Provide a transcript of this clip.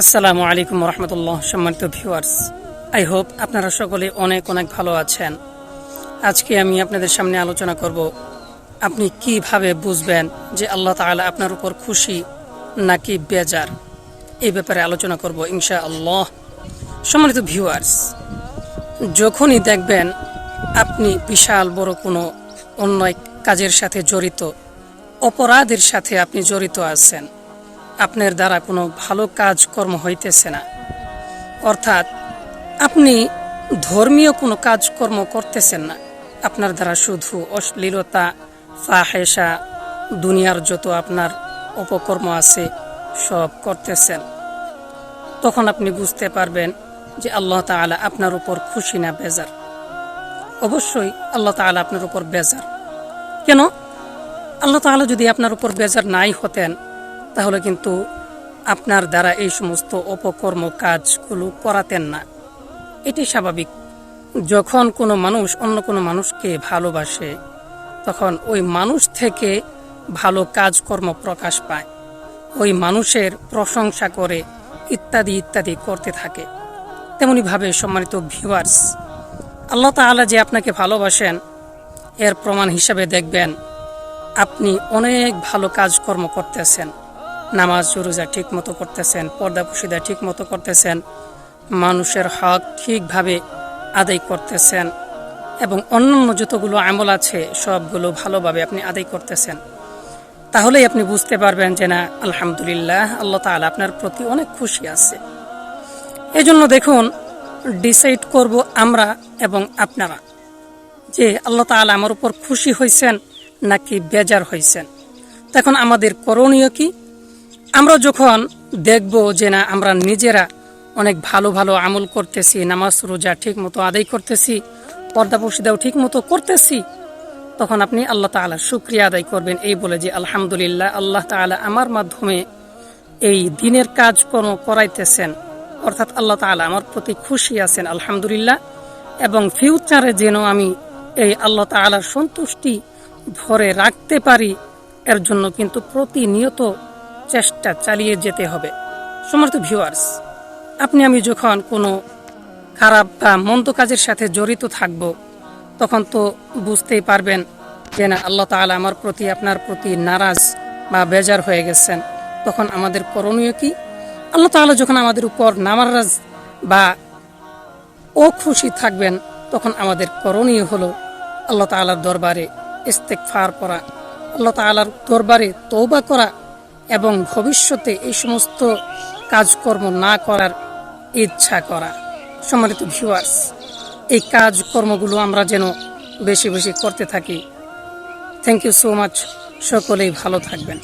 আসসালামু আলাইকুম রহমতুল্লাহ সম্মানিত ভিউয়ার্স। আই হোপ আপনারা সকলে অনেক অনেক ভালো আছেন। আজকে আমি আপনাদের সামনে আলোচনা করব, আপনি কীভাবে বুঝবেন যে আল্লাহ তাআলা আপনার উপর খুশি নাকি বেজার? এই ব্যাপারে আলোচনা করব ইনশা আল্লাহ সম্মানিত ভিউয়ার্স, যখনই দেখবেন আপনি বিশাল বড় কোনো অন্যায় কাজের সাথে জড়িত, অপরাধের সাথে আপনি জড়িত আছেন আপনার দ্বারা কোনো ভালো কাজকর্ম হইতেছে না। অর্থাৎ, আপনি ধর্মীয় কোনো কাজকর্ম করতেছেন না। আপনার দ্বারা শুধু অশ্লীলতা ফাহেসা দুনিয়ার যত আপনার অপকর্ম আছে, সব করতেছেন। তখন আপনি বুঝতে পারবেন যে আল্লাহ তাআলা আপনার উপর খুশি না বেজার। অবশ্যই আল্লাহ তাআলা আপনার উপর বেজার। কেন? আল্লাহ তাআলা যদি আপনার উপর বেজার নাই হতেন তাহলে কিন্তু আপনার দ্বারা এই সমস্ত অপকর্ম কাজগুলো করাতেন না। এটি স্বাভাবিক। যখন কোনো মানুষ অন্য কোনো মানুষকে ভালোবাসে, তখন ওই মানুষ থেকে ভালো কাজকর্ম প্রকাশ পায়। ওই মানুষের প্রশংসা করে ইত্যাদি ইত্যাদি করতে থাকে। তেমনিভাবে সম্মানিত ভিউয়ার্স আল্লাহ তাআলা যে আপনাকে ভালোবাসেন, এর প্রমাণ হিসাবে দেখবেন, আপনি অনেক ভালো কাজকর্ম করতেছেন। নামাজ রোজা ঠিক মতো করতেছেন, পর্দা পুশিদা ঠিক মতো করতেছেন, মানুষের হক ঠিকভাবে আদায় করতেছেন এবং অন্যান্য যতগুলো আমল আছে, সবগুলো ভালোভাবে আপনি আদায় করতেছেন। তাহলেই আপনি বুঝতে পারবেন যে না, আলহামদুলিল্লাহ, আল্লাহ তাআলা আপনার প্রতি অনেক খুশি আছে। এই জন্য দেখুন, ডিসাইড করব আমরা এবং আপনারা। যে আল্লাহ তাআলা আমার উপর খুশি হয়েছেন নাকি বেজার হয়েছেন তখন আমাদের করণীয় কি? আমরা যখন দেখব যে না, আমরা নিজেরা অনেক ভালো ভালো আমল করতেছি, নামাজ, রোজা ঠিক মতো আদায় করতেছি, পর্দা পর্শিদাও ঠিক মতো করতেছি, তখন আপনি আল্লাহ তাআলা শুক্রিয়া আদায় করবেন। এই বলে যে, আলহামদুলিল্লাহ, আল্লাহ তাআলা আমার মাধ্যমে এই দিনের কাজকর্ম করাইতেছেন। অর্থাৎ আল্লাহ তাআলা আমার প্রতি খুশি আছেন, আলহামদুলিল্লাহ। এবং ফিউচারে যেন আমি এই আল্লাহ তাআলার সন্তুষ্টি ধরে রাখতে পারি, এর জন্য কিন্তু প্রতিনিয়ত চেষ্টা চালিয়ে যেতে হবে। সমর্থ ভিউয়ার্স আপনি আমি যখন কোনো খারাপ বা মন্দ কাজের সাথে জড়িত থাকব, তখন তো বুঝতেই পারবেন যে না, আল্লাহ তাআলা আমার প্রতি আপনার প্রতি নারাজ বা বেজার হয়ে গেছেন। তখন আমাদের করণীয় কি? আল্লাহ তাআলা যখন আমাদের উপর নামারাজ বা ও খুশি থাকবেন, তখন আমাদের করণীয় হলো আল্লাহ তাআলার দরবারে ইস্তেকফার করা, আল্লাহ তাআলার দরবারে তৌবা করা এবং ভবিষ্যতে এই সমস্ত কাজকর্ম না করার ইচ্ছা করা। সম্মানিত ভিউয়ার্স এই কাজকর্মগুলো আমরা যেন বেশি বেশি করতে থাকি। থ্যাংক ইউ সো মাচ সকলেই ভালো থাকবেন।